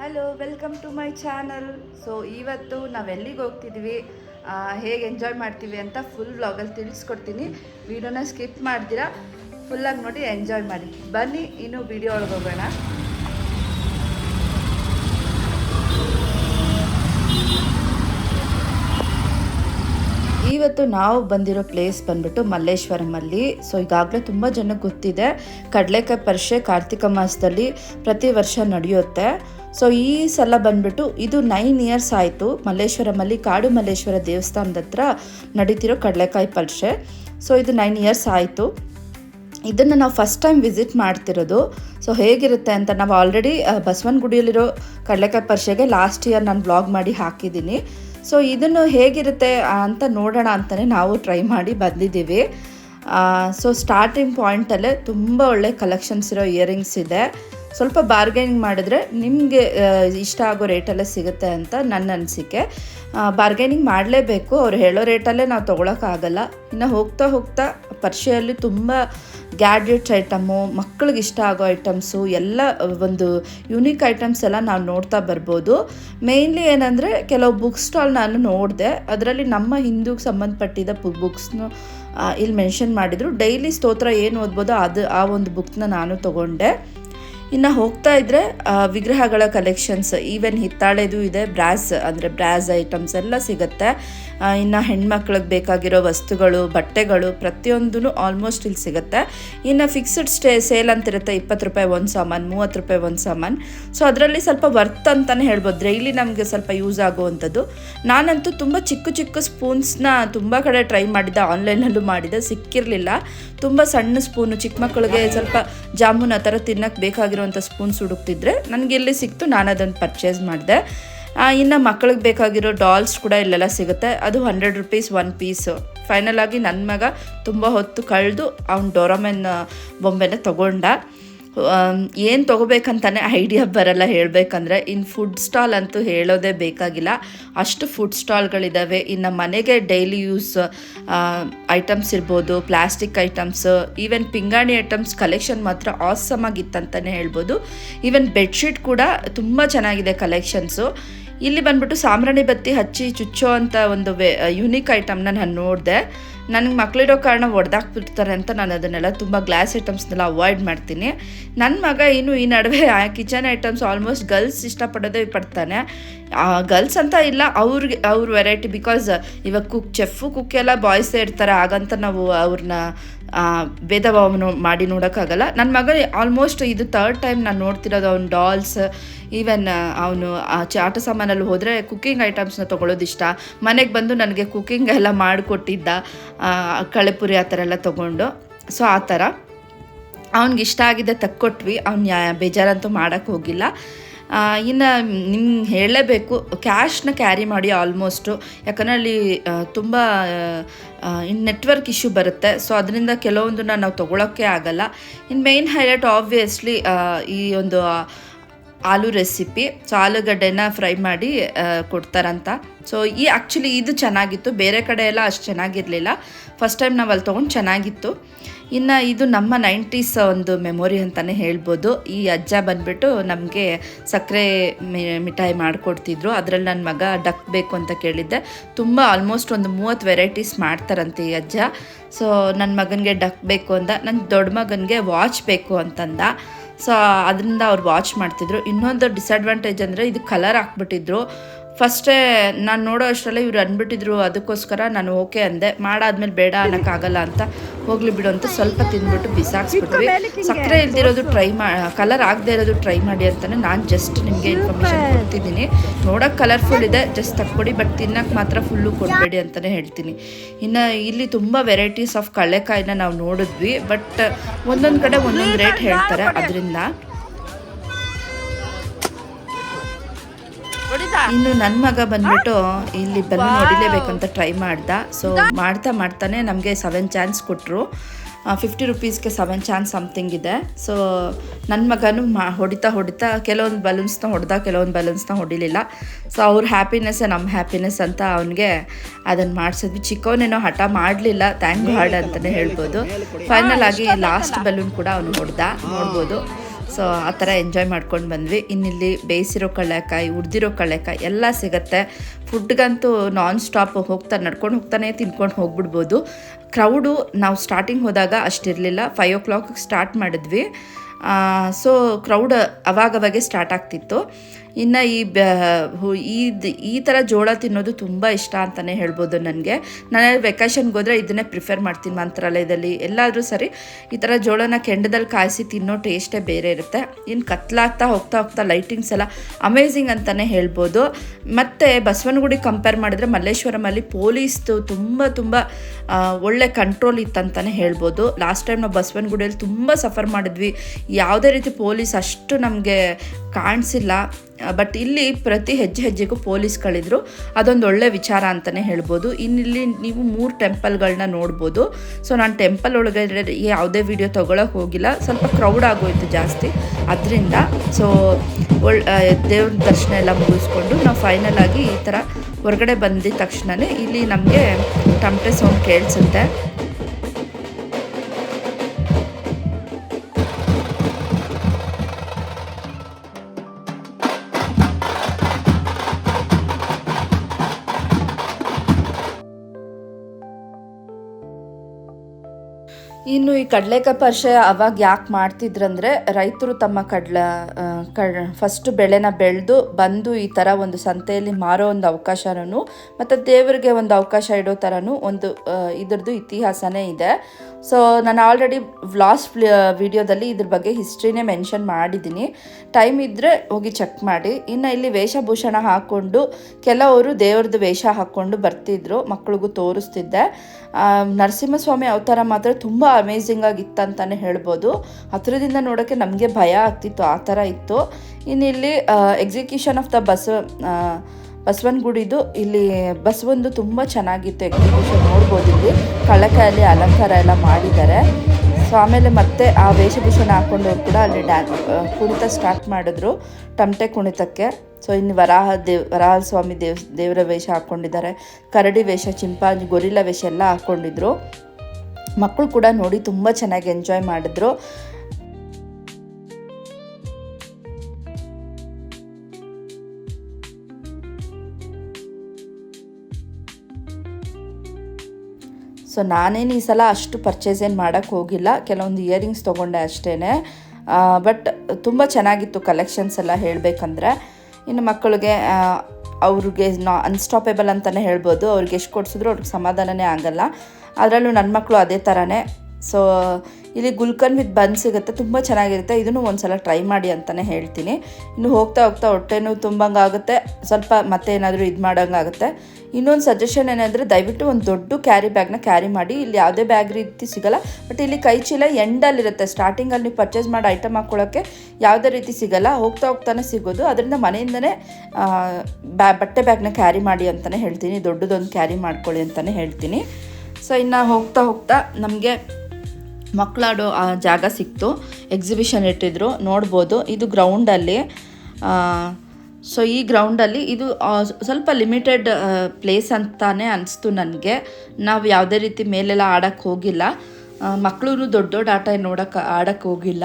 Hello welcome to my channel so ಇವತ್ತು ನಾವೆಲ್ಲಿಗೆ ಹೋಗ್ತಿದ್ವಿ? ಹೇಗೆ ಎಂಜಾಯ್ ಮಾಡ್ತೀವಿ ಅಂತ ಫುಲ್ ವ್ಲಾಗಲ್ಲಿ ತಿಳಿಸ್ಕೊಡ್ತೀನಿ. ವಿಡಿಯೋನ ಸ್ಕಿಪ್ ಮಾಡ್ತೀರಾ? ಫುಲ್ಲಾಗಿ ನೋಡಿ ಎಂಜಾಯ್ ಮಾಡಿ. ಬನ್ನಿ, ಇನ್ನು ವಿಡಿಯೋ ಒಳಗೆ ಹೋಗೋಣ. ಇವತ್ತು ನಾವು ಬಂದಿರೋ ಪ್ಲೇಸ್ ಬಂದ್ಬಿಟ್ಟು ಮಲ್ಲೇಶ್ವರಮಲ್ಲಿ ಸೊ ಈಗಾಗಲೇ ತುಂಬ ಜನಕ್ಕೆ ಗೊತ್ತಿದೆ. ಕಡಲೆಕಾಯಿ ಪರಿಷೆ ಕಾರ್ತಿಕ ಮಾಸದಲ್ಲಿ ಪ್ರತಿ ವರ್ಷ ನಡೆಯುತ್ತೆ. ಸೊ ಈ ಸಲ ಬಂದ್ಬಿಟ್ಟು ಇದು ನೈನ್ ಇಯರ್ಸ್ ಆಯಿತು. ಮಲ್ಲೇಶ್ವರಮಲ್ಲಿ ಕಾಡು ಮಲ್ಲೇಶ್ವರ ದೇವಸ್ಥಾನದ ಹತ್ರ ನಡೀತಿರೋ ಕಡಲೆಕಾಯಿ ಪರಿಷೆ ಸೊ ಇದು ನೈನ್ ಇಯರ್ಸ್ ಆಯಿತು. ಇದನ್ನು ನಾವು ಫಸ್ಟ್ ಟೈಮ್ ವಿಸಿಟ್ ಮಾಡ್ತಿರೋದು. ಸೊ ಹೇಗಿರುತ್ತೆ ಅಂತ ನಾವು ಆಲ್ರೆಡಿ ಬಸವನಗುಡಿಯಲ್ಲಿರೋ ಕಡಲೆಕಾಯಿ ಪರಿಷೆಗೆ ಲಾಸ್ಟ್ ಇಯರ್ ನಾನು ಬ್ಲಾಗ್ ಮಾಡಿ ಹಾಕಿದ್ದೀನಿ. ಸೊ ಇದನ್ನು ಹೇಗಿರುತ್ತೆ ಅಂತ ನೋಡೋಣ ಅಂತಲೇ ನಾವು ಟ್ರೈ ಮಾಡಿ ಬಂದಿದ್ದೀವಿ. ಸೊ ಸ್ಟಾರ್ಟಿಂಗ್ ಪಾಯಿಂಟಲ್ಲೇ ತುಂಬ ಒಳ್ಳೆ ಕಲೆಕ್ಷನ್ಸ್ ಇರೋ ಇಯರಿಂಗ್ಸ್ ಇದೆ. ಸ್ವಲ್ಪ ಬಾರ್ಗೈನಿಂಗ್ ಮಾಡಿದ್ರೆ ನಿಮಗೆ ಇಷ್ಟ ಆಗೋ ರೇಟಲ್ಲೇ ಸಿಗುತ್ತೆ ಅಂತ ನನ್ನ ಅನಿಸಿಕೆ. ಬಾರ್ಗೈನಿಂಗ್ ಮಾಡಲೇಬೇಕು. ಅವ್ರು ಹೇಳೋ ರೇಟಲ್ಲೇ ನಾವು ತೊಗೊಳಕ್ಕಾಗಲ್ಲ ಇನ್ನು ಹೋಗ್ತಾ ಹೋಗ್ತಾ ಪರಿಚಯಲ್ಲಿ ತುಂಬ ಗ್ಯಾಡ್ಜೆಟ್ಸ್ ಐಟಮು ಮಕ್ಕಳಿಗೆ ಇಷ್ಟ ಆಗೋ ಐಟಮ್ಸು ಎಲ್ಲ ಒಂದು ಯುನೀಕ್ ಐಟಮ್ಸ್ ಎಲ್ಲ ನಾವು ನೋಡ್ತಾ ಬರ್ಬೋದು. ಮೇಯ್ನ್ಲಿ ಏನಂದರೆ ಕೆಲವು ಬುಕ್ ಸ್ಟಾಲ್ ನಾನು ನೋಡಿದೆ. ಅದರಲ್ಲಿ ನಮ್ಮ ಹಿಂದೂಗೆ ಸಂಬಂಧಪಟ್ಟಿದ್ದ ಬುಕ್ಸ್ನು ಇಲ್ಲಿ ಮೆನ್ಷನ್ ಮಾಡಿದರು. ಡೈಲಿ ಸ್ತೋತ್ರ ಏನು ಓದ್ಬೋದು ಅದು, ಆ ಒಂದು ಬುಕ್ನ ನಾನು ತೊಗೊಂಡೆ. ಇನ್ನು ಹೋಗ್ತಾ ಇದ್ದರೆ ವಿಗ್ರಹಗಳ ಕಲೆಕ್ಷನ್ಸ್ ಈವನ್ ಹಿತ್ತಾಳೆದು ಇದೆ ಬ್ರಾಸ್ ಅಂದರೆ ಬ್ರಾಸ್ ಐಟಮ್ಸ್ ಎಲ್ಲ ಸಿಗುತ್ತೆ. ಇನ್ನು ಹೆಣ್ಮಕ್ಳಿಗೆ ಬೇಕಾಗಿರೋ ವಸ್ತುಗಳು, ಬಟ್ಟೆಗಳು ಪ್ರತಿಯೊಂದೂ ಆಲ್ಮೋಸ್ಟ್ ಇಲ್ಲಿ ಸಿಗುತ್ತೆ. ಇನ್ನು ಫಿಕ್ಸ್ಡ್ ಸ್ಟೇ ಸೇಲ್ ಅಂತಿರುತ್ತೆ ಇಪ್ಪತ್ತು ರೂಪಾಯಿ ಒಂದು ಸಾಮಾನು, ಮೂವತ್ತು ರೂಪಾಯಿ ಒಂದು ಸಾಮಾನು. ಸೊ ಅದರಲ್ಲಿ ಸ್ವಲ್ಪ ವರ್ತ್ ಅಂತಲೇ ಹೇಳ್ಬೋದು. ಡೈಲಿ ನಮಗೆ ಸ್ವಲ್ಪ ಯೂಸ್ ಆಗುವಂಥದ್ದು. ನಾನಂತೂ ತುಂಬ ಚಿಕ್ಕ ಚಿಕ್ಕ ಸ್ಪೂನ್ಸ್ನ ತುಂಬ ಕಡೆ ಟ್ರೈ ಮಾಡಿದ್ದೆ. ಆನ್ಲೈನಲ್ಲೂ ಮಾಡಿದ್ದೆ. ಸಿಕ್ಕಿರಲಿಲ್ಲ. ತುಂಬ ಸಣ್ಣ ಸ್ಪೂನು ಚಿಕ್ಕ ಮಕ್ಕಳಿಗೆ ಸ್ವಲ್ಪ ಜಾಮೂನ್ ಆ ಥರ ತಿನ್ನಕ್ಕೆ ಬೇಕಾಗಿರುವಂಥ ಸ್ಪೂನ್ಸ್ ಹುಡುಕ್ತಿದ್ರೆ, ನನಗೆ ಎಲ್ಲಿ ಸಿಕ್ತು. ನಾನು ಅದನ್ನು ಪರ್ಚೇಸ್ ಮಾಡಿದೆ. ಇನ್ನು ಮಕ್ಕಳಿಗೆ ಬೇಕಾಗಿರೋ ಡಾಲ್ಸ್ ಕೂಡ ಇಲ್ಲೆಲ್ಲ ಸಿಗುತ್ತೆ. ಅದು hundred rupees one piece final ಆಗಿ ನನ್ನ ಮಗ ತುಂಬ ಹೊತ್ತು ಕಳೆದು ಅವ್ನು ಡೋರಮೆನ್ ಬೊಂಬೆನ ತೊಗೊಂಡ. ಏನು ತೊಗೋಬೇಕಂತಾನೆ ಐಡಿಯಾ ಬರಲ್ಲ ಹೇಳಬೇಕಂದ್ರೆ ಇನ್ನು ಫುಡ್ ಸ್ಟಾಲ್ ಅಂತೂ ಹೇಳೋದೇ ಬೇಕಾಗಿಲ್ಲ. ಅಷ್ಟು ಫುಡ್ ಸ್ಟಾಲ್ಗಳಿದ್ದಾವೆ ಇನ್ನು ಮನೆಗೆ ಡೈಲಿ ಯೂಸ್ ಐಟಮ್ಸ್ ಇರ್ಬೋದು ಪ್ಲಾಸ್ಟಿಕ್ ಐಟಮ್ಸ್ ಈವನ್ ಪಿಂಗಾಣಿ ಐಟಮ್ಸ್ ಕಲೆಕ್ಷನ್ ಮಾತ್ರ ಆಸಮ್ ಆಗಿತ್ತಂತಲೇ ಹೇಳ್ಬೋದು. ಈವನ್ ಬೆಡ್ಶೀಟ್ ಕೂಡ ತುಂಬ ಚೆನ್ನಾಗಿದೆ ಕಲೆಕ್ಷನ್ಸು ಇಲ್ಲಿ ಬಂದ್ಬಿಟ್ಟು ಸಾಂಬ್ರಾಣಿ ಬತ್ತಿ ಹಚ್ಚಿ ಚುಚ್ಚೋ ಅಂತ ಒಂದು ವೇ ಯುನೀಕ್ ಐಟಮ್ನ ನಾನು ನೋಡಿದೆ. ನನಗೆ ಮಕ್ಕಳಿರೋ ಕಾರಣ ಒಡೆದಾಕ್ಬಿಡ್ತಾರೆ ಅಂತ ನಾನು ಅದನ್ನೆಲ್ಲ ತುಂಬ ಗ್ಲಾಸ್ ಐಟಮ್ಸ್ನೆಲ್ಲ ಅವಾಯ್ಡ್ ಮಾಡ್ತೀನಿ. ನನ್ನ ಮಗ ಇನ್ನು ಈ ನಡುವೆ ಕಿಚನ್ ಐಟಮ್ಸ್ ಆಲ್ಮೋಸ್ಟ್ ಗರ್ಲ್ಸ್ ಇಷ್ಟಪಡೋದೇ ಪಡ್ತಾನೆ. ಗರ್ಲ್ಸ್ ಅಂತ ಇಲ್ಲ, ಅವ್ರಿಗೆ, ಅವ್ರ ವೆರೈಟಿ ಬಿಕಾಸ್ ಇವಾಗ ಕುಕ್ ಚೆಫು ಕುಕ್ ಎಲ್ಲ ಬಾಯ್ಸೇ ಇರ್ತಾರೆ, ಹಾಗಂತ ನಾವು ಅವ್ರನ್ನ ಭೇದ ಭಾವನ ಮಾಡಿ ನೋಡೋಕ್ಕಾಗಲ್ಲ. ನನ್ನ ಮಗ ಆಲ್ಮೋಸ್ಟ್ ಇದು ತರ್ಡ್ ಟೈಮ್ ನಾನು ನೋಡ್ತಿರೋದು ಅವ್ನ ಡಾಲ್ಸ್ ಈವನ್ ಅವನು ಆಟ ಸಾಮಾನಲ್ಲಿ ಹೋದರೆ ಕುಕ್ಕಿಂಗ್ ಐಟಮ್ಸ್ನ ತೊಗೊಳೋದಿಷ್ಟ ಮನೆಗೆ ಬಂದು ನನಗೆ ಕುಕ್ಕಿಂಗ್ ಎಲ್ಲ ಮಾಡಿಕೊಟ್ಟಿದ್ದ. ಕಳೆಪುರಿ ಆ ಥರ ಎಲ್ಲ ತೊಗೊಂಡು. ಸೊ ಆ ಥರ. ಅವ್ನಿಗೆ ಇಷ್ಟ ಆಗಿದೆ ತಕ್ಕೊಟ್ವಿ. ಅವ್ನು ಬೇಜಾರಂತೂ ಮಾಡೋಕ್ಕೆ ಹೋಗಿಲ್ಲ. ಇನ್ನು ನಿಮ್ಗೆ ಹೇಳಲೇಬೇಕು. ಕ್ಯಾಶ್ನ ಕ್ಯಾರಿ ಮಾಡಿ ಆಲ್ಮೋಸ್ಟು. ಯಾಕಂದರೆ ಅಲ್ಲಿ ತುಂಬ ಇನ್ನು ನೆಟ್ವರ್ಕ್ ಇಶ್ಯೂ ಬರುತ್ತೆ. ಸೊ ಅದರಿಂದ ಕೆಲವೊಂದನ್ನ ನಾವು ತೊಗೊಳೋಕ್ಕೆ ಆಗಲ್ಲ. ಇನ್ನು ಮೇಯ್ನ್ ಹೈಲೈಟ್, ಆಬ್ವಿಯಸ್ಲಿ ಈ ಒಂದು ಆಲೂ ರೆಸಿಪಿ ಸೊ ಆಲೂಗಡ್ಡೆನ ಫ್ರೈ ಮಾಡಿ ಕೊಡ್ತಾರಂತ. ಸೊ ಈ ಆ್ಯಕ್ಚುಲಿ ಇದು ಚೆನ್ನಾಗಿತ್ತು. ಬೇರೆ ಕಡೆ ಎಲ್ಲ ಅಷ್ಟು ಚೆನ್ನಾಗಿರಲಿಲ್ಲ. ಫಸ್ಟ್ ಟೈಮ್ ನಾವು ಅಲ್ಲಿ ತೊಗೊಂಡು ಚೆನ್ನಾಗಿತ್ತು. ಇನ್ನು ಇದು ನಮ್ಮ ನೈಂಟೀಸ್ ಒಂದು ಮೆಮೊರಿ ಅಂತಲೇ ಹೇಳ್ಬೋದು. ಈ ಅಜ್ಜ ಬಂದ್ಬಿಟ್ಟು ನಮಗೆ ಸಕ್ಕರೆ ಮಿಠಾಯಿ ಮಾಡಿಕೊಡ್ತಿದ್ರು. ಅದರಲ್ಲಿ ನನ್ನ ಮಗ ಡಕ್ ಬೇಕು ಅಂತ ಕೇಳಿದ್ದೆ. ತುಂಬ ಆಲ್ಮೋಸ್ಟ್ ಒಂದು ಮೂವತ್ತು ವೆರೈಟೀಸ್ ಮಾಡ್ತಾರಂತೆ ಈ ಅಜ್ಜ. ಸೊ ನನ್ನ ಮಗನಿಗೆ ಡಕ್ ಬೇಕು ಅಂದ. ನನ್ನ ದೊಡ್ಡ ಮಗನಿಗೆ ವಾಚ್ ಬೇಕು ಅಂತಂದ. ಸೊ ಅದರಿಂದ ಅವ್ರು ವಾಚ್ ಮಾಡ್ತಿದ್ರು. ಇನ್ನೊಂದು ಡಿಸ್ಅಡ್ವಾಂಟೇಜ್ ಅಂದರೆ ಇದು ಕಲರ್ ಹಾಕ್ಬಿಟ್ಟಿದ್ರು. ಫಸ್ಟೇ ನಾನು ನೋಡೋ ಅಷ್ಟರಲ್ಲೇ ಇವ್ರು ಅಂದ್ಬಿಟ್ಟಿದ್ರು ಅದಕ್ಕೋಸ್ಕರ ನಾನು ಓಕೆ ಅಂದೆ. ಮಾಡಾದ್ಮೇಲೆ ಬೇಡ ಅನ್ನೋಕ್ಕಾಗಲ್ಲ ಅಂತ. ಹೋಗ್ಲಿ ಬಿಡು ಅಂತ ಸ್ವಲ್ಪ ತಿಂದ್ಬಿಟ್ಟು ಬಿಸಾಕ್ಸ್ಬಿಟ್ವಿ. ಸಕ್ಕರೆ ಇಲ್ದಿರೋದು ಟ್ರೈ ಮಾ ಕಲರ್ ಆಗದೆ ಇರೋದು ಟ್ರೈ ಮಾಡಿ ಅಂತಾನೆ ನಾನು ಜಸ್ಟ್ ನಿಮಗೆ ಇನ್ಫಾರ್ಮೇಷನ್ ಕೊಡ್ತಿದ್ದೀನಿ. ನೋಡೋಕೆ ಕಲರ್ಫುಲ್ ಇದೆ ಜಸ್ಟ್ ತಕ್ಕೊಡಿ ಬಟ್ ತಿನ್ನಕ್ಕೆ ಮಾತ್ರ ಫುಲ್ಲು ಕೊಡಬೇಡಿ ಅಂತಲೇ ಹೇಳ್ತೀನಿ. ಇನ್ನು ಇಲ್ಲಿ ತುಂಬ ವೆರೈಟೀಸ್ ಆಫ್ ಕಳ್ಳೆಕಾಯಿನ ನಾವು ನೋಡಿದ್ವಿ ಬಟ್ ಒಂದೊಂದು ಕಡೆ ಒಂದೊಂದು ರೇಟ್ ಹೇಳ್ತಾರೆ ಅದರಿಂದ ಇನ್ನು ನನ್ನ ಮಗ ಬಂದ್ಬಿಟ್ಟು ಇಲ್ಲಿ ಬಲೂನ್ ಅಂತ ಟ್ರೈ ಮಾಡ್ದ. ಸೊ ಮಾಡ್ತಾ ಮಾಡ್ತಾನೆ ನಮಗೆ ಸೆವೆನ್ ಚಾನ್ಸ್ ಕೊಟ್ಟರು ಫಿಫ್ಟಿ ರುಪೀಸ್ಗೆ ಸೆವೆನ್ ಚಾನ್ಸ್ ಸಮಥಿಂಗ್ ಇದೆ. ಸೊ ನನ್ನ ಮಗನೂ ಮಾ ಹೊಡಿತಾ ಹೊಡಿತಾ ಕೆಲವೊಂದು ಬಲೂನ್ಸ್ನ ಹೊಡೆದ ಕೆಲವೊಂದು ಬಲೂನ್ಸ್ನ ಹೊಡಿಲಿಲ್ಲ. ಸೊ ಅವ್ರ ಹ್ಯಾಪಿನೆಸ್ಸೇ ನಮ್ಮ ಹ್ಯಾಪಿನೆಸ್ ಅಂತ ಅವನಿಗೆ ಅದನ್ನು ಮಾಡಿಸಿದ್ವಿ. ಚಿಕ್ಕವನೇನೋ ಹಠ ಮಾಡಲಿಲ್ಲ. ಥ್ಯಾಂಕ್ ಗಾಡ್ ಅಂತಲೇ ಹೇಳ್ಬೋದು. ಫೈನಲ್ ಆಗಿ ಲಾಸ್ಟ್ ಬಲೂನ್ ಕೂಡ ಅವನು ಹೊಡೆದ. ನೋಡ್ಬೋದು. ಸೊ ಆ ಥರ ಎಂಜಾಯ್ ಮಾಡ್ಕೊಂಡು ಬಂದ್ವಿ. ಇನ್ನಿಲ್ಲಿ ಬೇಯಿಸಿರೋ ಕಳ್ಳೆಕಾಯಿ, ಉಡ್ದಿರೋ ಕಳ್ಳೆಕಾಯಿ ಎಲ್ಲ ಸಿಗುತ್ತೆ. ಫುಡ್ಗಂತೂ ನಾನ್ ಸ್ಟಾಪ್ ಹೋಗ್ತಾ, ನಡ್ಕೊಂಡು ಹೋಗ್ತಾನೆ ತಿನ್ಕೊಂಡು ಹೋಗ್ಬಿಡ್ಬೋದು. ಕ್ರೌಡು ನಾವು ಸ್ಟಾರ್ಟಿಂಗ್ ಹೋದಾಗ ಅಷ್ಟಿರಲಿಲ್ಲ. ಫೈವ್ ಓ ಕ್ಲಾಕಿಗೆ ಸ್ಟಾರ್ಟ್ ಮಾಡಿದ್ವಿ ಸೊ ಕ್ರೌಡ್ ಅವಾಗವಾಗೆ ಸ್ಟಾರ್ಟ್ ಆಗ್ತಿತ್ತು. ಇನ್ನು ಈ ಈ ಈ ಥರ ಜೋಳ ತಿನ್ನೋದು ತುಂಬ ಇಷ್ಟ ಅಂತಲೇ ಹೇಳ್ಬೋದು ನನಗೆ. ನಾನು ವೆಕೇಷನ್ಗೆ ಹೋದರೆ ಇದನ್ನೇ ಪ್ರಿಫರ್ ಮಾಡ್ತೀನಿ ಮಂತ್ರಾಲಯದಲ್ಲಿ. ಎಲ್ಲಾದರೂ ಸರಿ ಈ ಥರ ಜೋಳನ ಕೆಂಡದಲ್ಲಿ ಕಾಯಿಸಿ ತಿನ್ನೋ ಟೇಸ್ಟೇ ಬೇರೆ ಇರುತ್ತೆ. ಇನ್ನು ಕತ್ಲಾಗ್ತಾ ಹೋಗ್ತಾ ಹೋಗ್ತಾ ಲೈಟಿಂಗ್ಸ್ ಎಲ್ಲ ಅಮೇಝಿಂಗ್ ಅಂತಲೇ ಹೇಳ್ಬೋದು. ಮತ್ತು ಬಸವನಗುಡಿ ಕಂಪೇರ್ ಮಾಡಿದ್ರೆ ಮಲ್ಲೇಶ್ವರಮಲ್ಲಿ ಪೊಲೀಸ್ದು ತುಂಬ ತುಂಬ ಒಳ್ಳೆ ಕಂಟ್ರೋಲ್ ಇತ್ತಂತಲೇ ಹೇಳ್ಬೋದು. ಲಾಸ್ಟ್ ಟೈಮ್ ನಾವು ಬಸವನಗುಡಿಯಲ್ಲಿ ತುಂಬ ಸಫರ್ ಮಾಡಿದ್ವಿ. ಯಾವುದೇ ರೀತಿ ಪೊಲೀಸ್ ಅಷ್ಟು ನಮಗೆ ಕಾಣಿಸಿಲ್ಲ. ಬಟ್ ಇಲ್ಲಿ ಪ್ರತಿ ಹೆಜ್ಜೆ ಹೆಜ್ಜೆಗೂ ಪೊಲೀಸ್ಗಳಿದ್ರು. ಅದೊಂದು ಒಳ್ಳೆ ವಿಚಾರ ಅಂತಲೇ ಹೇಳ್ಬೋದು. ಇನ್ನಿಲ್ಲಿ ನೀವು ಮೂರು ಟೆಂಪಲ್ಗಳನ್ನ ನೋಡ್ಬೋದು. ಸೊ ನಾನು ಟೆಂಪಲ್ ಒಳಗಡೆ ಯಾವುದೇ ವಿಡಿಯೋ ತೊಗೊಳಕ್ಕೆ ಹೋಗಿಲ್ಲ. ಸ್ವಲ್ಪ ಕ್ರೌಡ್ ಆಗೋಯ್ತು ಜಾಸ್ತಿ. ಅದರಿಂದ ಸೊ ಒಳ್ ದೇವ್ರ ದರ್ಶನ ಎಲ್ಲ ಮುಗಿಸ್ಕೊಂಡು ನಾವು ಫೈನಲ್ ಆಗಿ ಈ ಥರ ಹೊರಗಡೆ ಬಂದಿದ ತಕ್ಷಣವೇ ಇಲ್ಲಿ ನಮಗೆ ಟಮಟೆ ಸೌಂಡ್ ಕೇಳಿಸುತ್ತೆ. ಈ ಕಡಲೆಕಾಯಿ ಪರಿಷೆ ಅವಾಗ ಯಾಕೆ ಮಾಡ್ತಿದ್ರಂದ್ರೆ ರೈತರು ತಮ್ಮ ಕಡಲೆ ಕಡ್ ಫಸ್ಟ್ ಬೆಳೆನ ಬೆಳೆದು ಬಂದು ಈ ಥರ ಒಂದು ಸಂತೆಯಲ್ಲಿ ಮಾರೋ ಒಂದು ಅವಕಾಶನೂ ಮತ್ತು ದೇವರಿಗೆ ಒಂದು ಅವಕಾಶ ಇಡೋ ಥರನೂ ಒಂದು ಇದ್ರದ್ದು ಇತಿಹಾಸನೇ ಇದೆ. ಸೊ ನಾನು ಆಲ್ರೆಡಿ ಲಾಸ್ಟ್ ವಿಡಿಯೋದಲ್ಲಿ ಇದ್ರ ಬಗ್ಗೆ ಹಿಸ್ಟ್ರಿನೇ ಮೆನ್ಷನ್ ಮಾಡಿದ್ದೀನಿ. ಟೈಮ್ ಇದ್ದರೆ ಹೋಗಿ ಚೆಕ್ ಮಾಡಿ. ಇನ್ನು ಇಲ್ಲಿ ವೇಷಭೂಷಣ ಹಾಕ್ಕೊಂಡು ಕೆಲವರು ದೇವ್ರದ್ದು ವೇಷ ಹಾಕ್ಕೊಂಡು ಬರ್ತಿದ್ರು ಮಕ್ಕಳಿಗೂ ತೋರಿಸ್ತಿದ್ದೆ. ನರಸಿಂಹಸ್ವಾಮಿ ಅವತಾರ ಮಾತ್ರ ತುಂಬ ಅಮೇಝಿಂಗ್ ಆಗಿತ್ತಂತಾನೆ ಹೇಳ್ಬೋದು. ಹತ್ರದಿಂದ ನೋಡೋಕ್ಕೆ ನಮಗೆ ಭಯ ಆಗ್ತಿತ್ತು, ಆ ಥರ ಇತ್ತು. ಇನ್ನಿಲ್ಲಿ ಎಕ್ಸಿಕ್ಯೂಷನ್ ಆಫ್ ದ ಬಸ್ ಬಸವನಗುಡಿದು ಇಲ್ಲಿ ಬಸವಂದು ತುಂಬ ಚೆನ್ನಾಗಿತ್ತು ಎಕ್ಸಿಕ್ಯೂಷನ್ ನೋಡ್ಬೋದು ಇಲ್ಲಿ ಕಳಕಲ್ಲಿ ಅಲಂಕಾರ ಎಲ್ಲ ಮಾಡಿದ್ದಾರೆ. ಸೊ ಆಮೇಲೆ ಮತ್ತೆ ಆ ವೇಷಭೂಷಣ ಹಾಕ್ಕೊಂಡವ್ರು ಕೂಡ ಅಲ್ಲಿ ಡ್ಯಾ ಕುಣಿತ ಸ್ಟಾರ್ಟ್ ಮಾಡಿದ್ರು ಟಮಟೆ ಕುಣಿತಕ್ಕೆ. ಸೊ ಇನ್ನು ವರಾಹ ದೇವ್, ವರಾಹ ಸ್ವಾಮಿ ದೇವ್, ದೇವರ ವೇಷ ಹಾಕ್ಕೊಂಡಿದ್ದಾರೆ ಕರಡಿ ವೇಷ, ಚಿಂಪಾಂಜಿ, ಗೊರಿಲ್ಲ ವೇಷ ಎಲ್ಲ ಹಾಕ್ಕೊಂಡಿದ್ರು ಮಕ್ಕಳು ಕೂಡ ನೋಡಿ ತುಂಬ ಚೆನ್ನಾಗಿ ಎಂಜಾಯ್ ಮಾಡಿದ್ರು. ಸೊ ನಾನೇನು ಈ ಸಲ ಅಷ್ಟು ಪರ್ಚೇಸ್ ಏನು ಮಾಡೋಕ್ಕೆ ಹೋಗಿಲ್ಲ. ಕೆಲವೊಂದು ಇಯರಿಂಗ್ಸ್ ತೊಗೊಂಡೆ ಅಷ್ಟೇ ಬಟ್ ತುಂಬ ಚೆನ್ನಾಗಿತ್ತು ಕಲೆಕ್ಷನ್ಸ್ ಎಲ್ಲ ಹೇಳಬೇಕಂದ್ರೆ. ಇನ್ನು ಮಕ್ಕಳಿಗೆ ಅವ್ರಿಗೆ ನಾ ಅನ್ಸ್ಟಾಪೇಬಲ್ ಅಂತಲೇ ಹೇಳ್ಬೋದು. ಅವ್ರಿಗೆ ಎಷ್ಟು ಕೊಡಿಸಿದ್ರು ಅವ್ರಿಗೆ ಸಮಾಧಾನನೇ ಆಗಲ್ಲ. ಅದರಲ್ಲೂ ನನ್ನ ಮಕ್ಕಳು ಅದೇ ಥರನೇ ಸೊ ಇಲ್ಲಿ ಗುಲ್ಕನ್ ವಿತ್ ಬನ್ ಸಿಗುತ್ತೆ, ತುಂಬ ಚೆನ್ನಾಗಿರುತ್ತೆ. ಇದನ್ನು ಒಂದು ಸಲ ಟ್ರೈ ಮಾಡಿ ಅಂತಲೇ ಹೇಳ್ತೀನಿ. ಇನ್ನು ಹೋಗ್ತಾ ಹೋಗ್ತಾ ಹೊಟ್ಟೆನೂ ತುಂಬಂಗೆ ಆಗುತ್ತೆ ಸ್ವಲ್ಪ ಮತ್ತೆ ಏನಾದರೂ ಇದು ಮಾಡೋಂಗಾಗುತ್ತೆ. ಇನ್ನೊಂದು ಸಜೆಷನ್ ಏನಂದರೆ, ದಯವಿಟ್ಟು ಒಂದು ದೊಡ್ಡ ಕ್ಯಾರಿ ಬ್ಯಾಗ್ನ ಕ್ಯಾರಿ ಮಾಡಿ. ಇಲ್ಲಿ ಯಾವುದೇ ಬ್ಯಾಗ್ ರೀತಿ ಸಿಗಲ್ಲ. ಬಟ್ ಇಲ್ಲಿ ಕೈ ಚೀಲ ಎಂಡಲ್ಲಿರುತ್ತೆ. ಸ್ಟಾರ್ಟಿಂಗಲ್ಲಿ ನೀವು ಪರ್ಚೇಸ್ ಮಾಡಿ ಐಟಮ್ ಹಾಕ್ಕೊಳ್ಳೋಕ್ಕೆ ಯಾವುದೇ ರೀತಿ ಸಿಗಲ್ಲ. ಹೋಗ್ತಾ ಹೋಗ್ತಾನೆ ಸಿಗೋದು. ಅದರಿಂದ ಮನೆಯಿಂದನೇ ಬ್ಯಾ ಬಟ್ಟೆ ಬ್ಯಾಗ್ನ ಕ್ಯಾರಿ ಮಾಡಿ ಅಂತಲೇ ಹೇಳ್ತೀನಿ. ದೊಡ್ಡದೊಂದು ಕ್ಯಾರಿ ಮಾಡ್ಕೊಳ್ಳಿ ಅಂತಲೇ ಹೇಳ್ತೀನಿ. ಸೊ ಇನ್ನು ಹೋಗ್ತಾ ಹೋಗ್ತಾ ನಮಗೆ ಮಕ್ಕಳಾಡೋ ಆ ಜಾಗ ಸಿಕ್ತು. ಎಕ್ಸಿಬಿಷನ್ ಇಟ್ಟಿದ್ರು. ನೋಡ್ಬೋದು. ಇದು ಗ್ರೌಂಡಲ್ಲಿ ಸೊ ಈ ಗ್ರೌಂಡಲ್ಲಿ ಇದು ಸ್ವಲ್ಪ ಲಿಮಿಟೆಡ್ ಪ್ಲೇಸ್ ಅಂತಾನೆ ಅನಿಸ್ತು ನನಗೆ. ನಾವು ಯಾವುದೇ ರೀತಿ ಮೇಲೆಲ್ಲ ಆಡೋಕ್ಕೆ ಹೋಗಿಲ್ಲ. ಮಕ್ಕಳೂ ದೊಡ್ಡ ದೊಡ್ಡ ಆಟ ನೋಡೋಕ್ಕೆ ಆಡೋಕ್ಕೆ ಹೋಗಿಲ್ಲ.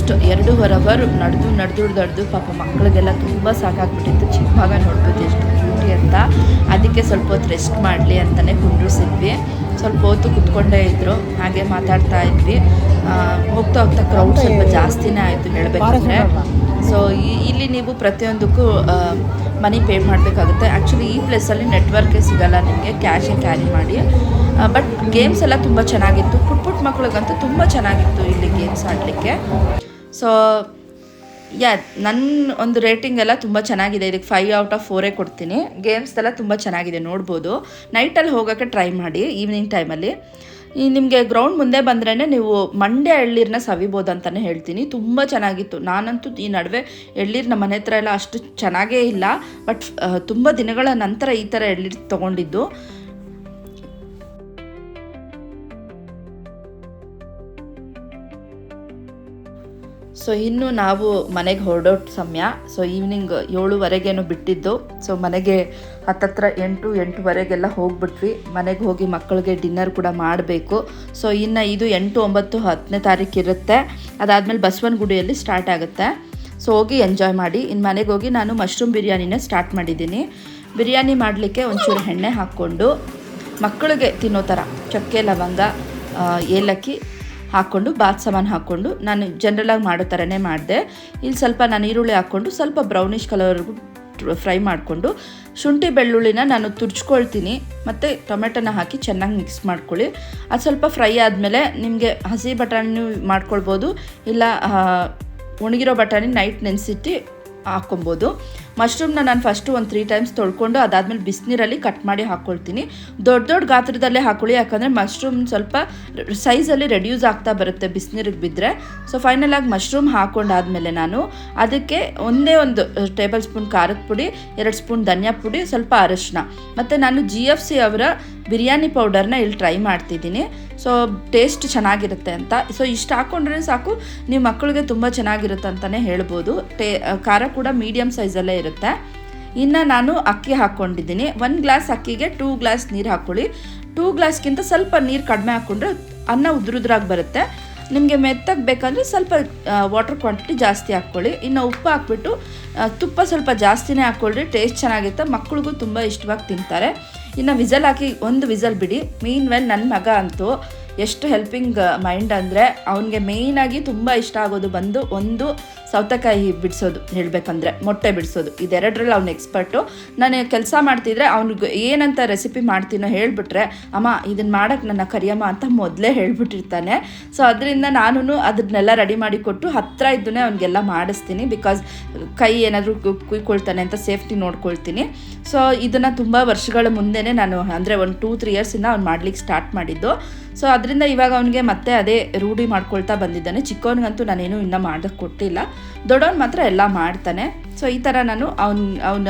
ಆಲ್ಮೋಸ್ಟ್ ಎರಡೂವರೆ ಅವರ್ ನಡೆದು ನಡೆದು ನಡೆದು ಪಾಪ ಮಕ್ಕಳಿಗೆಲ್ಲ ತುಂಬ ಸಾಕಾಗ್ಬಿಟ್ಟಿತ್ತು. ಚಿಕ್ಕ ಮಗ ನೋಡ್ಬೋದು ಎಷ್ಟು ಕ್ಯೂಟಿ ಅಂತ. ಅದಕ್ಕೆ ಸ್ವಲ್ಪ ಹೊತ್ತು ರೆಸ್ಟ್ ಮಾಡಲಿ ಅಂತಲೇ ಕುಂಡ್ರಿಸಿದ್ವಿ. ಸ್ವಲ್ಪ ಹೊತ್ತು ಕುತ್ಕೊಂಡೇ ಇದ್ದರು ಹಾಗೆ ಮಾತಾಡ್ತಾ ಇದ್ವಿ. ಹೋಗ್ತಾ ಹೋಗ್ತಾ ಕ್ರೌಡ್ ಸ್ವಲ್ಪ ಜಾಸ್ತಿನೇ ಆಯಿತು ಹೇಳಬೇಕಂದ್ರೆ ಸೊ ಇಲ್ಲಿ ನೀವು ಪ್ರತಿಯೊಂದಕ್ಕೂ ಮನಿ ಪೇ ಮಾಡಬೇಕಾಗುತ್ತೆ. ಆ್ಯಕ್ಚುಲಿ ಈ ಪ್ಲೇಸಲ್ಲಿ ನೆಟ್ವರ್ಕೇ ಸಿಗಲ್ಲ ನಿಮಗೆ. ಕ್ಯಾಶೇ ಕ್ಯಾರಿ ಮಾಡಿ. ಬಟ್ ಗೇಮ್ಸ್ ಎಲ್ಲ ತುಂಬ ಚೆನ್ನಾಗಿತ್ತು. ಪುಟ್ ಪುಟ್ ಮಕ್ಕಳಿಗಂತೂ ತುಂಬ ಚೆನ್ನಾಗಿತ್ತು ಇಲ್ಲಿ ಗೇಮ್ಸ್ ಆಡಲಿಕ್ಕೆ. ಸೊ ಯಾ ನನ್ನ ಒಂದು ರೇಟಿಂಗ್ ಎಲ್ಲ ತುಂಬ ಚೆನ್ನಾಗಿದೆ. ಇದಕ್ಕೆ ಫೈವ್ ಔಟ್ ಆಫ್ ಫೋರೇ ಕೊಡ್ತೀನಿ. ಗೇಮ್ಸ್ ಎಲ್ಲ ತುಂಬ ಚೆನ್ನಾಗಿದೆ, ನೋಡ್ಬೋದು. ನೈಟಲ್ಲಿ ಹೋಗೋಕ್ಕೆ ಟ್ರೈ ಮಾಡಿ ಈವ್ನಿಂಗ್ ಟೈಮಲ್ಲಿ ಈ ನಿಮಗೆ ಗ್ರೌಂಡ್ ಮುಂದೆ ಬಂದ್ರೇ ನೀವು ಮಂಡ್ಯ ಎಳ್ಳೀರನ್ನ ಸವಿಬೋದು ಅಂತಲೇ ಹೇಳ್ತೀನಿ. ತುಂಬ ಚೆನ್ನಾಗಿತ್ತು. ನಾನಂತೂ ಈ ನಡುವೆ ಎಳ್ಳೀರು ನಮ್ಮ ಮನೆ ಹತ್ರ ಎಲ್ಲ ಅಷ್ಟು ಚೆನ್ನಾಗೇ ಇಲ್ಲ. ಬಟ್ ತುಂಬ ದಿನಗಳ ನಂತರ ಈ ಥರ ಎಳ್ಳೀರು ತೊಗೊಂಡಿದ್ದು. ಸೊ ಇನ್ನು ನಾವು ಮನೆಗೆ ಹೊರಡೋ ಸಮಯ. ಸೊ ಈವ್ನಿಂಗ್ ಏಳುವರೆಗೇನು ಬಿಟ್ಟಿದ್ದು. ಸೊ ಮನೆಗೆ ಹತ್ತತ್ರ ಎಂಟು, ಎಂಟುವರೆಗೆಲ್ಲ ಹೋಗ್ಬಿಟ್ವಿ. ಮನೆಗೆ ಹೋಗಿ ಮಕ್ಕಳಿಗೆ ಡಿನ್ನರ್ ಕೂಡ ಮಾಡಬೇಕು. ಸೊ ಇನ್ನು ಇದು ಎಂಟು, ಒಂಬತ್ತು, ಹತ್ತನೇ ತಾರೀಕು ಇರುತ್ತೆ. ಅದಾದಮೇಲೆ ಬಸವನಗುಡಿಯಲ್ಲಿ ಸ್ಟಾರ್ಟ್ ಆಗುತ್ತೆ. ಸೊ ಹೋಗಿ ಎಂಜಾಯ್ ಮಾಡಿ. ಇನ್ನು ಮನೆಗೆ ಹೋಗಿ ನಾನು ಮಶ್ರೂಮ್ ಬಿರಿಯಾನಿನ ಸ್ಟಾರ್ಟ್ ಮಾಡಿದ್ದೀನಿ. ಬಿರಿಯಾನಿ ಮಾಡಲಿಕ್ಕೆ ಒಂಚೂರು ಎಣ್ಣೆ ಹಾಕ್ಕೊಂಡು ಮಕ್ಕಳಿಗೆ ತಿನ್ನೋ ಥರ ಚಕ್ಕೆ, ಲವಂಗ ಏಲಕ್ಕಿ ಹಾಕ್ಕೊಂಡು ಬಾತ್ ಸಾಮಾನು ಹಾಕ್ಕೊಂಡು ನಾನು ಜನರಲಾಗಿ ಮಾಡೋ ಥರನೇ ಮಾಡಿದೆ. ಇಲ್ಲಿ ಸ್ವಲ್ಪ ನಾನು ಈರುಳ್ಳಿ ಹಾಕ್ಕೊಂಡು ಸ್ವಲ್ಪ ಬ್ರೌನಿಷ್ ಕಲರ್ಗೂ ಫ್ರೈ ಮಾಡಿಕೊಂಡು ಶುಂಠಿ ಬೆಳ್ಳುಳ್ಳಿನ ನಾನು ತುರ್ಚ್ಕೊಳ್ತೀನಿ. ಮತ್ತು ಟೊಮೆಟೊನ ಹಾಕಿ ಚೆನ್ನಾಗಿ ಮಿಕ್ಸ್ ಮಾಡ್ಕೊಳ್ಳಿ. ಅದು ಸ್ವಲ್ಪ ಫ್ರೈ ಆದಮೇಲೆ ನಿಮಗೆ ಹಸಿ ಬಟಾಣಿ ಮಾಡ್ಕೊಳ್ಬೋದು. ಇಲ್ಲ ಒಣಗಿರೋ ಬಟಾಣಿ ನೈಟ್ ನೆನೆಸಿಟ್ಟು ಹಾಕ್ಕೊಬೋದು ಮಶ್ರೂಮ್ನ ನಾನು ಫಸ್ಟು ಒಂದು ತ್ರೀ ಟೈಮ್ಸ್ ತೊಳ್ಕೊಂಡು ಅದಾದಮೇಲೆ ಬಿಸಿನೀರಲ್ಲಿ ಕಟ್ ಮಾಡಿ ಹಾಕ್ಕೊಳ್ತೀನಿ ದೊಡ್ಡ ದೊಡ್ಡ ಗಾತ್ರದಲ್ಲೇ ಹಾಕೊಳ್ಳಿ, ಯಾಕಂದರೆ ಮಶ್ರೂಮ್ ಸ್ವಲ್ಪ ಸೈಜಲ್ಲಿ ರೆಡ್ಯೂಸ್ ಆಗ್ತಾ ಬರುತ್ತೆ ಬಿಸಿನೀರಿಗೆ ಬಿದ್ದರೆ ಸೊ ಫೈನಲಾಗಿ ಮಶ್ರೂಮ್ ಹಾಕ್ಕೊಂಡಾದಮೇಲೆ ನಾನು ಅದಕ್ಕೆ ಒಂದೇ ಒಂದು ಟೇಬಲ್ ಸ್ಪೂನ್ ಖಾರದ ಪುಡಿ, ಎರಡು ಸ್ಪೂನ್ ಧನಿಯಾ ಪುಡಿ, ಸ್ವಲ್ಪ ಅರಶಿನ ಮತ್ತು ನಾನು ಜಿ ಎಫ್ ಸಿ ಅವರ ಬಿರಿಯಾನಿ ಪೌಡರ್ನ ಇಲ್ಲಿ ಟ್ರೈ ಮಾಡ್ತಿದ್ದೀನಿ. ಸೊ, ಟೇಸ್ಟ್ ಚೆನ್ನಾಗಿರುತ್ತೆ ಅಂತ. ಸೊ, ಇಷ್ಟು ಹಾಕ್ಕೊಂಡ್ರೆ ಸಾಕು. ನಿಮ್ಮ ಮಕ್ಕಳಿಗೆ ತುಂಬ ಚೆನ್ನಾಗಿರುತ್ತೆ ಅಂತಲೇ ಹೇಳ್ಬೋದು. ಟೇ ಖಾರ ಕೂಡ ಮೀಡಿಯಮ್ ಸೈಜಲ್ಲೇ ಇರುತ್ತೆ. ಇನ್ನು ನಾನು ಅಕ್ಕಿ ಹಾಕ್ಕೊಂಡಿದ್ದೀನಿ ಒಂದು ಗ್ಲಾಸ್ ಅಕ್ಕಿಗೆ ಟೂ ಗ್ಲಾಸ್ ನೀರು ಹಾಕ್ಕೊಳ್ಳಿ ಟೂ ಗ್ಲಾಸ್ಗಿಂತ ಸ್ವಲ್ಪ ನೀರು ಕಡಿಮೆ ಹಾಕ್ಕೊಂಡ್ರೆ ಅನ್ನ ಉದುರುದ್ರಾಗಿ ಬರುತ್ತೆ. ನಿಮಗೆ ಮೆತ್ತಗೆ ಬೇಕಂದರೆ ಸ್ವಲ್ಪ ವಾಟರ್ ಕ್ವಾಂಟಿಟಿ ಜಾಸ್ತಿ ಹಾಕ್ಕೊಳ್ಳಿ. ಇನ್ನು ಉಪ್ಪು ಹಾಕ್ಬಿಟ್ಟು ತುಪ್ಪ ಸ್ವಲ್ಪ ಜಾಸ್ತಿನೇ ಹಾಕ್ಕೊಳ್ಳ್ರಿ ಟೇಸ್ಟ್ ಚೆನ್ನಾಗಿರುತ್ತೆ. ಮಕ್ಕಳಿಗೂ ತುಂಬ ಇಷ್ಟವಾಗಿ ತಿಂತಾರೆ. ಇನ್ನು ವಿಸಲ್ ಹಾಕಿ ಒಂದು ವಿಸಲ್ ಬಿಡಿ. ಮೀನ್ ವೆಲ್ ನನ್ನ ಮಗ ಅಂತೂ ಎಷ್ಟು ಹೆಲ್ಪಿಂಗ್ ಮೈಂಡ್ ಅಂದರೆ ಅವನಿಗೆ ಮೇಯ್ನಾಗಿ ತುಂಬ ಇಷ್ಟ ಆಗೋದು ಬಂದು ಒಂದು ಸೌತೆಕಾಯಿ ಬಿಡಿಸೋದು ಹೇಳಬೇಕಂದ್ರೆ, ಮೊಟ್ಟೆ ಬಿಡಿಸೋದು, ಇದೆರಡರಲ್ಲಿ ಅವ್ನು ಎಕ್ಸ್ಪರ್ಟು ನಾನು ಕೆಲಸ ಮಾಡ್ತಿದ್ರೆ ಅವ್ನಿಗೆ ಏನಂತ ರೆಸಿಪಿ ಮಾಡ್ತೀನೋ ಹೇಳಿಬಿಟ್ರೆ, ಅಮ್ಮ ಇದನ್ನು ಮಾಡೋಕ್ಕೆ ನನ್ನ ಕರಿಯಮ್ಮ ಅಂತ ಮೊದಲೇ ಹೇಳ್ಬಿಟ್ಟಿರ್ತಾನೆ. ಸೊ ಅದರಿಂದ ನಾನು ಅದನ್ನೆಲ್ಲ ರೆಡಿ ಮಾಡಿ ಕೊಟ್ಟು ಹತ್ತಿರ ಇದ್ದನ್ನೇ ಅವನಿಗೆಲ್ಲ ಮಾಡಿಸ್ತೀನಿ ಬಿಕಾಸ್ ಕೈ ಏನಾದರೂ ಕುಯ್ಕೊಳ್ತಾನೆ ಅಂತ ಸೇಫ್ಟಿ ನೋಡ್ಕೊಳ್ತೀನಿ. ಸೊ ಇದನ್ನು ತುಂಬ ವರ್ಷಗಳ ಮುಂದೆನೇ ನಾನು ಅಂದರೆ ಒಂದು ಟೂ ತ್ರೀ ಇಯರ್ಸಿಂದ ಅವ್ನು ಮಾಡ್ಲಿಕ್ಕೆ ಸ್ಟಾರ್ಟ್ ಮಾಡಿದ್ದು. ಸೊ ಅದರಿಂದ ಇವಾಗ ಅವನಿಗೆ ಮತ್ತೆ ಅದೇ ರೂಢಿ ಮಾಡ್ಕೊಳ್ತಾ ಬಂದಿದ್ದಾನೆ. ಚಿಕ್ಕವನಿಗಂತೂ ನಾನೇನು ಇನ್ನೂ ಮಾಡೋಕ್ಕೆ ಕೊಟ್ಟಿಲ್ಲ. ದೊಡ್ಡವನು ಮಾತ್ರ ಎಲ್ಲ ಮಾಡ್ತಾನೆ. ಸೊ ಈ ಥರ ನಾನು ಅವ್ನ, ಅವನ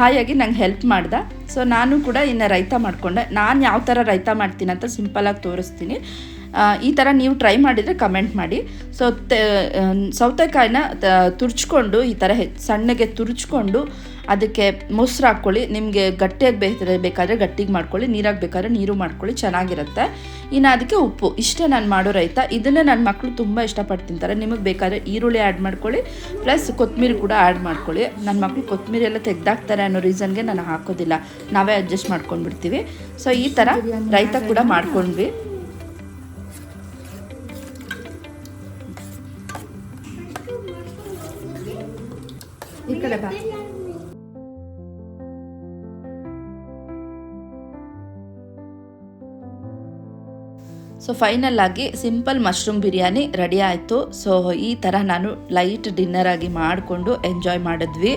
ಹಾಯಾಗಿ ನಂಗೆ ಹೆಲ್ಪ್ ಮಾಡ್ದೆ. ಸೊ ನಾನು ಕೂಡ ಇನ್ನು ರೈತ ಮಾಡಿಕೊಂಡೆ. ನಾನು ಯಾವ ಥರ ರೈತ ಮಾಡ್ತೀನಿ ಅಂತ ಸಿಂಪಲಾಗಿ ತೋರಿಸ್ತೀನಿ. ಈ ಥರ ನೀವು ಟ್ರೈ ಮಾಡಿದರೆ ಕಮೆಂಟ್ ಮಾಡಿ. ಸೊ ಸೌತೆಕಾಯಿನ ತುರ್ಚ್ಕೊಂಡು ಈ ಥರ ಸಣ್ಣಗೆ ತುರ್ಚ್ಕೊಂಡು ಅದಕ್ಕೆ ಮೊಸರು ಹಾಕ್ಕೊಳ್ಳಿ, ನಿಮಗೆ ಗಟ್ಟಿಯಾಗಿ ಬೇಕಾದ್ರೆ ಬೇಕಾದರೆ ಗಟ್ಟಿಗೆ ಮಾಡ್ಕೊಳ್ಳಿ, ನೀರಾಗಿ ಬೇಕಾದ್ರೆ ನೀರು ಮಾಡ್ಕೊಳ್ಳಿ, ಚೆನ್ನಾಗಿರುತ್ತೆ. ಇನ್ನು ಅದಕ್ಕೆ ಉಪ್ಪು. ಇಷ್ಟೇ ನಾನು ಮಾಡೋ ರೈತ. ಇದನ್ನೇ ನನ್ನ ಮಕ್ಕಳು ತುಂಬ ಇಷ್ಟಪಟ್ಟು ತಿಂತಾರೆ. ನಿಮಗೆ ಬೇಕಾದರೆ ಈರುಳ್ಳಿ ಆ್ಯಡ್ ಮಾಡ್ಕೊಳ್ಳಿ ಪ್ಲಸ್ ಕೊತ್ತಂಬರಿ ಕೂಡ ಆ್ಯಡ್ ಮಾಡ್ಕೊಳ್ಳಿ. ನನ್ನ ಮಕ್ಕಳು ಕೊತ್ತಂಬರಿ ಎಲ್ಲ ತೆಗ್ದಾಕ್ತಾರೆ ಅನ್ನೋ ರೀಸನ್ಗೆ ನಾನು ಹಾಕೋದಿಲ್ಲ. ನಾವೇ ಅಡ್ಜಸ್ಟ್ ಮಾಡ್ಕೊಂಡ್ಬಿಡ್ತೀವಿ. ಸೊ ಈ ಥರ ರೈತ ಕೂಡ ಮಾಡ್ಕೊಂಡ್ವಿ. ಈ ಕಡೆ ಬಾ. ಸೊ ಫೈನಲ್ ಆಗಿ ಸಿಂಪಲ್ ಮಶ್ರೂಮ್ ಬಿರಿಯಾನಿ ರೆಡಿ ಆಯಿತು. ಸೊ ಈ ಥರ ನಾನು ಲೈಟ್ ಡಿನ್ನರ್ ಆಗಿ ಮಾಡಿಕೊಂಡು ಎಂಜಾಯ್ ಮಾಡಿದ್ವಿ.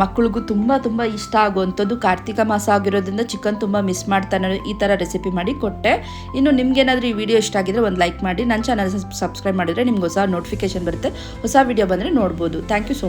ಮಕ್ಕಳಿಗೂ ತುಂಬ ತುಂಬ ಇಷ್ಟ ಆಗುವಂಥದ್ದು. ಕಾರ್ತಿಕ ಮಾಸ ಆಗಿರೋದ್ರಿಂದ ಚಿಕನ್ ತುಂಬ ಮಿಸ್ ಮಾಡ್ತಾನೆ ಈ ಥರ ರೆಸಿಪಿ ಮಾಡಿ ಕೊಟ್ಟೆ. ಇನ್ನು ನಿಮ್ಗೇನಾದರೂ ಈ ವಿಡಿಯೋ ಇಷ್ಟ ಆಗಿದ್ರೆ ಒಂದು ಲೈಕ್ ಮಾಡಿ. ನನ್ನ ಚಾನಲ್ ಸಬ್ಸ್ಕ್ರೈಬ್ ಮಾಡಿದರೆ ನಿಮ್ಗೆ ಹೊಸ ನೋಟಿಫಿಕೇಶನ್ ಬರುತ್ತೆ. ಹೊಸ ವಿಡಿಯೋ ಬಂದರೆ ನೋಡ್ಬೋದು. Thank you so much